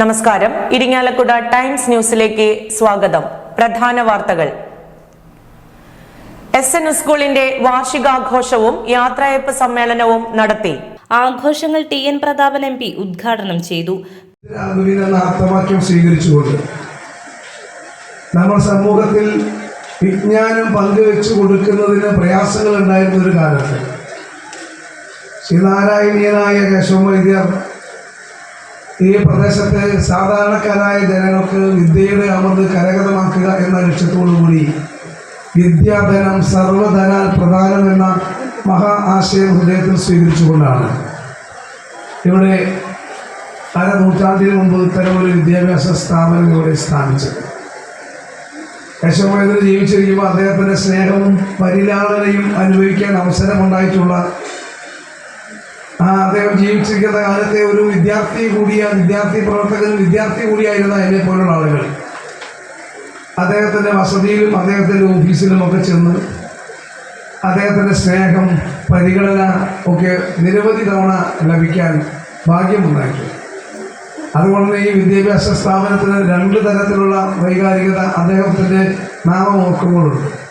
നമസ്കാരം. ഇരിങ്ങാലക്കുട ടൈംസ് ന്യൂസിലേക്ക് സ്വാഗതം. പ്രധാന വാർത്തകൾ. എസ് എൻ സ്കൂളിന്റെ വാർഷികാഘോഷവും യാത്രയപ്പ് സമ്മേളനവും നടത്തി. ആഘോഷങ്ങൾ T N Prathapan M P ഉദ്ഘാടനം ചെയ്തു. സ്വീകരിച്ചുകൊണ്ട് നമ്മൾ സമൂഹത്തിൽ വിജ്ഞാനം പങ്കുവെച്ചു കൊടുക്കുന്നതിന് പ്രയാസങ്ങൾ ഉണ്ടായിരുന്ന ഒരു കാലത്ത് ശ്രീനാരായണീയനായ കേശവ വൈദ്യർ ഈ പ്രദേശത്തെ സാധാരണക്കാരായ ജനങ്ങൾക്ക് വിദ്യയുടെ അമൃത് കരകതമാക്കുക എന്ന ലക്ഷ്യത്തോടുകൂടി വിദ്യാധനം സർവധനാൽ പ്രധാനം എന്ന മഹാ ആശയം ഹൃദയത്തിൽ സ്വീകരിച്ചുകൊണ്ടാണ്. ഇവിടെ അര നൂറ്റാണ്ടിന് മുമ്പ് ഇത്തരം ഒരു വിദ്യാഭ്യാസ സ്ഥാപനം ഇവിടെ സ്ഥാപിച്ചത്. യശോമേന്ദ്രൻ ജീവിച്ചിരിക്കുമ്പോൾ അദ്ദേഹത്തിന്റെ സ്നേഹവും പരിലാളനയും അനുഭവിക്കാൻ അവസരമുണ്ടായിട്ടുള്ള അദ്ദേഹം ജീവിച്ചിരിക്കുന്ന കാലത്തെ ഒരു വിദ്യാർത്ഥി കൂടിയ വിദ്യാർത്ഥി പ്രവർത്തകൻ വിദ്യാർത്ഥി കൂടിയായിരുന്ന എന്നെ പോലുള്ള ആളുകൾ. അദ്ദേഹത്തിന്റെ വസതിയിലും അദ്ദേഹത്തിന്റെ ഓഫീസിലും ഒക്കെ ചെന്ന് അദ്ദേഹത്തിന്റെ സ്നേഹം പരിഗണന ഒക്കെ നിരവധി തവണ ലഭിക്കാൻ ഭാഗ്യമുണ്ടാക്കി. അതുകൊണ്ട് ഈ വിദ്യാഭ്യാസ സ്ഥാപനത്തിന് രണ്ട് തരത്തിലുള്ള വൈകാരികത അദ്ദേഹത്തിന്റെ നാമം ഓർക്കുമ്പോഴുണ്ട്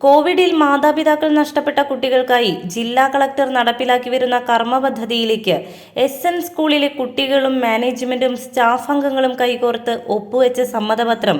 കോവിഡിൽ മാതാപിതാക്കൾ നഷ്ടപ്പെട്ട കുട്ടികൾക്കായി ജില്ലാ കളക്ടർ നടപ്പിലാക്കി വരുന്ന കർമ്മ പദ്ധതിയിലേക്ക് എസ് എൻ സ്കൂളിലെ കുട്ടികളും മാനേജ്മെന്റും സ്റ്റാഫ് അംഗങ്ങളും കൈകോർത്ത് ഒപ്പുവെച്ച സമ്മതപത്രം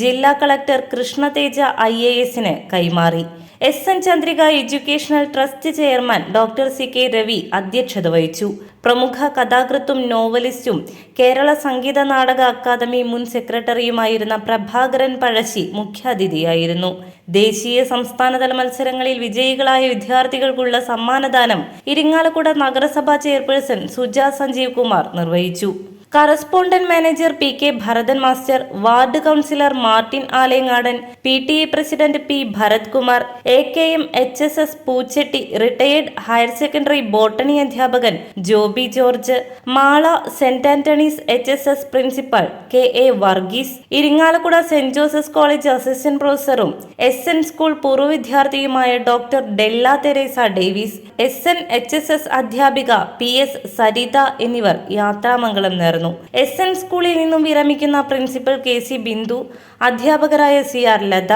ജില്ലാ കളക്ടർ കൃഷ്ണതേജ ഐ എ എസിന് കൈമാറി. S N Chandrika educational trust chairman doctor C K Ravi അധ്യക്ഷത വഹിച്ചു. പ്രമുഖ കഥാകൃത്തും നോവലിസ്റ്റും കേരള സംഗീത നാടക അക്കാദമി മുൻ സെക്രട്ടറിയുമായിരുന്ന പ്രഭാകരൻ പഴശ്ശി മുഖ്യാതിഥിയായിരുന്നു. ദേശീയ സംസ്ഥാനതല മത്സരങ്ങളിൽ വിജയികളായ വിദ്യാർത്ഥികൾക്കുള്ള സമ്മാനദാനം ഇരിങ്ങാലക്കുട നഗരസഭാ ചെയർപേഴ്സൺ സുജാ സഞ്ജീവ് കുമാർ നിർവഹിച്ചു. Correspondent manager P K Bharathan master ward councillor Martin Alayangadan P T A president P Bharath Kumar A K M H S S Poochetty retired higher secondary botany അധ്യാപകൻ Joby George Mala saint Antony's H S S principal K A Varghese Irinjalakuda saint Joseph's college assistant പ്രൊഫസറും S N school പൂർവ വിദ്യാർത്ഥിയുമായ doctor Della Teresa Davis S N H S S അധ്യാപിക P S Saritha എന്നിവർ യാത്രാമംഗളം നേർന്നു. S N സ്കൂളിൽ നിന്നും വിരമിക്കുന്ന principal K C Bindu അധ്യാപകരായ C R Latha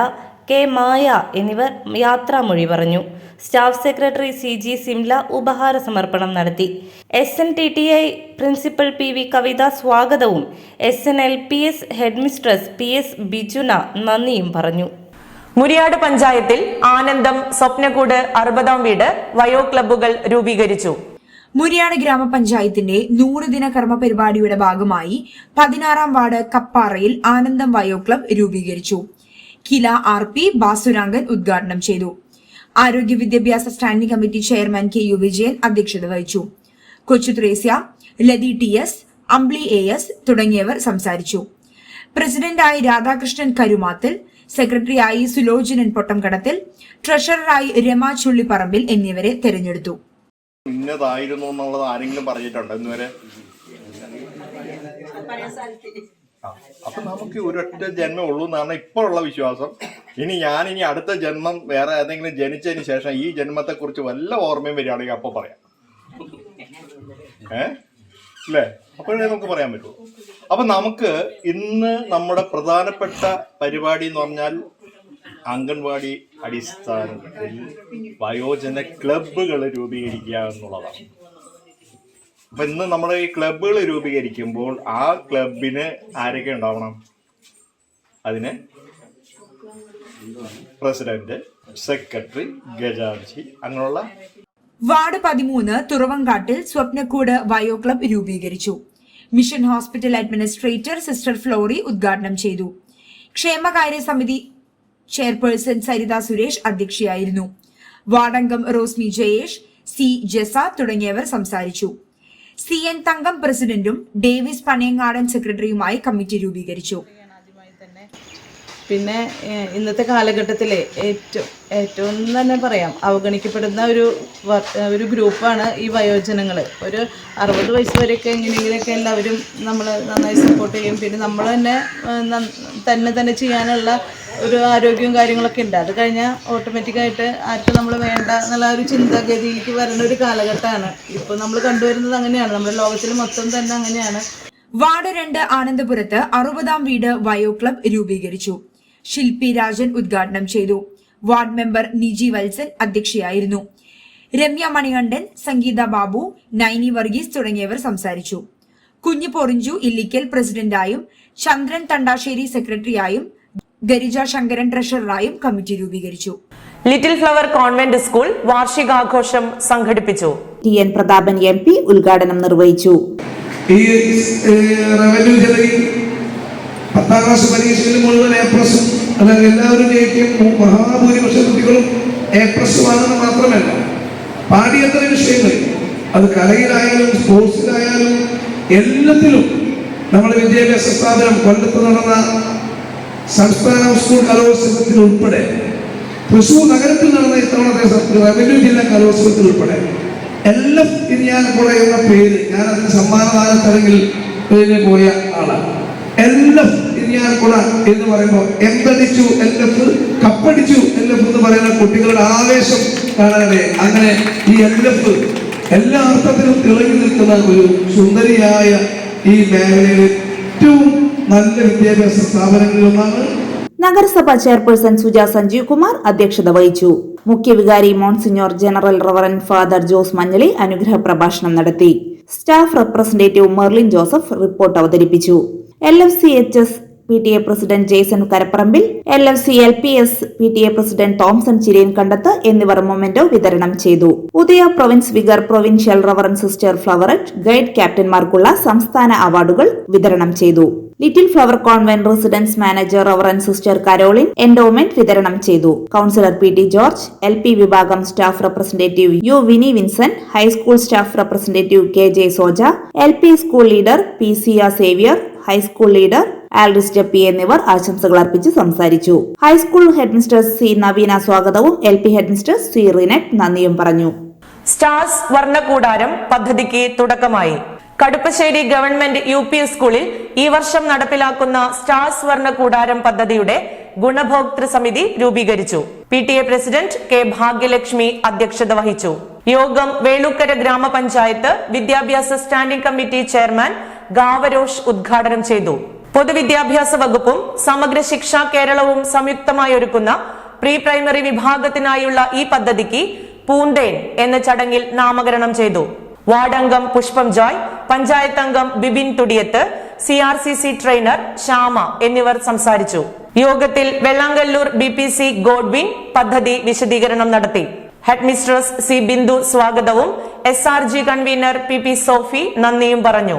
K Maya എന്നിവർ യാത്രാമൊഴി പറഞ്ഞു. Staff secretary C G Simla ഉപഹാര സമർപ്പണം നടത്തി. S N T T I principal P V Kavitha സ്വാഗതവും S N L P S headmistress P S Bijuna നന്ദിയും പറഞ്ഞു. മുരിയാട് പഞ്ചായത്തിൽ ആനന്ദം സ്വപ്നകൂട് അറുപതാം വീട് വയോ ക്ലബ്ബുകൾ രൂപീകരിച്ചു. മുരിയാട് ഗ്രാമപഞ്ചായത്തിന്റെ നൂറ് ദിന കർമ്മ പരിപാടിയുടെ ഭാഗമായി പതിനാറാം വാർഡ് കപ്പാറയിൽ ആനന്ദം വയോ ക്ലബ് രൂപീകരിച്ചു. കില ആർ പി ബാസുരാങ്കൻ ഉദ്ഘാടനം ചെയ്തു. ആരോഗ്യ വിദ്യാഭ്യാസ standing committee chairman K U Vijayan അധ്യക്ഷത വഹിച്ചു. Kochu Thresia Lathi T S Ambili A S തുടങ്ങിയവർ സംസാരിച്ചു. പ്രസിഡന്റായി രാധാകൃഷ്ണൻ കരുമാത്തിൽ സെക്രട്ടറിയായി സുലോചനൻ പൊട്ടംകടത്തിൽ ട്രഷററായി രമ ചുള്ളിപ്പറമ്പിൽ എന്നിവരെ തെരഞ്ഞെടുത്തു. ഇന്നതായിരുന്നു എന്നുള്ളത് ആരെങ്കിലും പറഞ്ഞിട്ടുണ്ടോ? ഇന്നുവരെ? അപ്പൊ നമുക്ക് ഒരൊറ്റ ജന്മം ഉള്ളൂ എന്നാണ് ഇപ്പോഴുള്ള വിശ്വാസം. ഇനി ഞാൻ ഇനി അടുത്ത ജന്മം വേറെ ഏതെങ്കിലും ജനിച്ചതിന് ശേഷം ഈ ജന്മത്തെ കുറിച്ച് വല്ല ഓർമ്മയും വരികയാണെങ്കിൽ അപ്പൊ പറയാം. ഏ? അല്ലേ? അപ്പോഴേ നമുക്ക് പറയാൻ പറ്റുള്ളൂ അപ്പൊ നമുക്ക് ഇന്ന് നമ്മുടെ പ്രധാനപ്പെട്ട പരിപാടി എന്ന് പറഞ്ഞാൽ അംഗൻവാടി അടിസ്ഥാനത്തിൽ വയോജന ക്ലബുകൾ രൂപീകരിക്കുക എന്നുള്ളതാണ്. അപ്പൊ ഇന്ന് നമ്മൾ ഈ ക്ലബുകൾ രൂപീകരിക്കുമ്പോൾ ആ ക്ലബിന് ആരൊക്കെ ഉണ്ടാവണം? അതിന് പ്രസിഡന്റ് സെക്രട്ടറി ഗജാർജി അങ്ങനെയുള്ള വാർഡ് പതിമൂന്ന് തുറവങ്കാട്ടിൽ സ്വപ്നക്കൂട് വയോ ക്ലബ് രൂപീകരിച്ചു. Mission hospital administrator sister Flory ഉദ്ഘാടനം ചെയ്തു. ക്ഷേമകാര്യ സമിതി ചെയർപേഴ്സൺ സരിത സുരേഷ് അധ്യക്ഷയായിരുന്നു. വാർഡംഗം റോസ്മി ജയേഷ് സി ജസ തുടങ്ങിയവർ സംസാരിച്ചു. സി എൻ തങ്കം പ്രസിഡന്റും ഡേവിസ് പനയങ്ങാടൻ സെക്രട്ടറിയുമായി കമ്മിറ്റി രൂപീകരിച്ചു. പിന്നെ ഇന്നത്തെ കാലഘട്ടത്തിലെ ഏറ്റവും ഏറ്റവും തന്നെ പറയാം അവഗണിക്കപ്പെടുന്ന ഒരു ഒരു ഗ്രൂപ്പാണ് ഈ വയോജനങ്ങൾ ഒരു അറുപത് വയസ്സ് വരെയൊക്കെ എങ്ങനെയെങ്കിലുമൊക്കെ എല്ലാവരും നമ്മൾ നന്നായി സപ്പോർട്ട് ചെയ്യും. പിന്നെ നമ്മൾ തന്നെ തന്നെ തന്നെ ചെയ്യാനുള്ള ഒരു ആരോഗ്യവും കാര്യങ്ങളൊക്കെ ഉണ്ട്. അത് കഴിഞ്ഞാൽ ഓട്ടോമാറ്റിക്കായിട്ട് ആർക്കും നമ്മൾ വേണ്ട എന്നുള്ള ഒരു ചിന്താഗതിയിലേക്ക് വരുന്ന ഒരു കാലഘട്ടമാണ്. ഇപ്പോൾ നമ്മൾ കണ്ടുവരുന്നത് അങ്ങനെയാണ്. നമ്മുടെ ലോകത്തിൽ മൊത്തം തന്നെ അങ്ങനെയാണ്. വാർഡ് രണ്ട് ആനന്ദപുരത്ത് അറുപതാം വീട് വയോ ക്ലബ് രൂപീകരിച്ചു. ശില്പി രാജൻ ഉദ്ഘാടനം ചെയ്തു. വാർഡ് മെമ്പർ നിജി വത്സൻ അധ്യക്ഷയായിരുന്നു. രമ്യ മണികണ്ഠൻ സംഗീത ബാബു നൈനി വർഗീസ് തുടങ്ങിയവർ സംസാരിച്ചു. കുഞ്ഞു പൊറിഞ്ചു ഇല്ലിക്കൽ പ്രസിഡന്റായും ചന്ദ്രൻ തണ്ടാശ്ശേരി സെക്രട്ടറിയായും ഗരിജ ശങ്കരൻ ട്രഷററായും കമ്മിറ്റി രൂപീകരിച്ചു. ലിറ്റിൽ ഫ്ലവർ കോൺവെന്റ് സ്കൂൾ വാർഷികാഘോഷം സംഘടിപ്പിച്ചു. T N Prathapan M P ഉദ്ഘാടനം നിർവഹിച്ചു. ഈ റവന്യൂ ജില്ലയിൽ പത്താം ക്ലാസ് പരീക്ഷയിൽ മുഴുവൻ എ പ്ലസും അല്ലെങ്കിൽ എല്ലാവരും ജയിക്കും. മഹാഭൂരിപക്ഷ കുട്ടികളും എ പ്ലസ് വാങ്ങുന്നത് മാത്രമല്ല പാഠ്യേതര വിഷയങ്ങൾ അത് കലയിലായാലും സ്പോർട്സിലായാലും എല്ലാത്തിലും നമ്മുടെ വിദ്യാഭ്യാസ സ്ഥാപനം കൊല്ലത്ത് നടന്ന സംസ്ഥാന സ്കൂൾ കലോത്സവത്തിൽ ഉൾപ്പെടെ. തൃശൂർ നഗരത്തിൽ നടന്ന ഇത്തവണത്തെ റവന്യൂ ജില്ലാ കലോത്സവത്തിൽ ഉൾപ്പെടെ. എൽ എഫ് ഇരിയാലക്കുട എന്ന പേര് ഞാൻ അതിന് സമ്മാനദാന ചടങ്ങിൽ പോയ ആളാണ്. എൽ എഫ് ഇരിയാലക്കുട എന്ന് പറയുമ്പോൾ എന്തടിച്ചു എൽ കപ്പടിച്ചു എൽ എഫ് എന്ന് പറയുന്ന കുട്ടികളുടെ ആവേശം കാണാതെ അങ്ങനെ ഈ എൽ എല്ലാ അർത്ഥത്തിലും തിളങ്ങി നിൽക്കുന്ന ഒരു സുന്ദരിയായ ഈ മേഖലയിൽ ഏറ്റവും നല്ല വിദ്യാഭ്യാസ സ്ഥാപനങ്ങളിൽ ഒന്നാണ് നഗരസഭ ചെയർപേഴ്സൺ സുജ സഞ്ജീവ് കുമാർ അധ്യക്ഷത വഹിച്ചു. മുഖ്യവികാരി monsignor general reverend father Jose Manjaly അനുഗ്രഹ പ്രഭാഷണം നടത്തി. Staff representative Merlin Joseph report അവതരിപ്പിച്ചു. L F C H S P T A president Jaison Karapparambil L F C L P S P T A president Thomson Chiriyan Kandath എന്നിവർ memento വിതരണം ചെയ്തു. Udaya province vicar provincial reverend sister Flowerette guide ക്യാപ്റ്റന്മാർക്കുള്ള സംസ്ഥാന അവാർഡുകൾ വിതരണം ചെയ്തു. Little flower convent residence manager reverend sister Caroline endowment വിതരണം ചെയ്തു. Councillor P T George L P വിഭാഗം staff representative U Vini Vincent high school staff representative K J Soja L P school leader P Siya Xavier high school leader Aldis Jappy എന്നിവർ ആശംസകൾ അർപ്പിച്ച് സംസാരിച്ചു. High school headmistress C Naveena സ്വാഗതവും L P headmistress C Rinet നന്ദിയും പറഞ്ഞു. Stars വർണകൂടാരം പദ്ധതിക്ക് തുടക്കമായി. Kaduppassery government U P സ്കൂളിൽ ഈ വർഷം നടപ്പിലാക്കുന്ന സ്റ്റാർസ് വർണ കൂടാരം പദ്ധതിയുടെ ഗുണഭോക്തൃ സമിതി രൂപീകരിച്ചു. P T A president K Bhagyalakshmi അധ്യക്ഷത വഹിച്ചു. യോഗം വേളൂക്കര ഗ്രാമപഞ്ചായത്ത് വിദ്യാഭ്യാസ സ്റ്റാൻഡിംഗ് കമ്മിറ്റി ചെയർമാൻ ഗാവരോഷ് ഉദ്ഘാടനം ചെയ്തു. പൊതുവിദ്യാഭ്യാസ വകുപ്പും സമഗ്ര ശിക്ഷ കേരളവും സംയുക്തമായി ഒരുക്കുന്ന പ്രീ പ്രൈമറി വിഭാഗത്തിനായുള്ള ഈ പദ്ധതിക്ക് പൂന്തേൻ എന്ന ചടങ്ങിൽ നാമകരണം ചെയ്തു. വാർഡംഗം പുഷ്പം ജോയ് പഞ്ചായത്ത് അംഗം Bibin Thudiyath C R C C trainer Shyama എന്നിവർ സംസാരിച്ചു. യോഗത്തിൽ Vellangallur B P C Godwin പദ്ധതി വിശദീകരണം നടത്തി. ഹെഡ് മിസ്ട്രസ് സി ബിന്ദു സ്വാഗതവും S R G convener P P Sophie നന്ദിയും പറഞ്ഞു.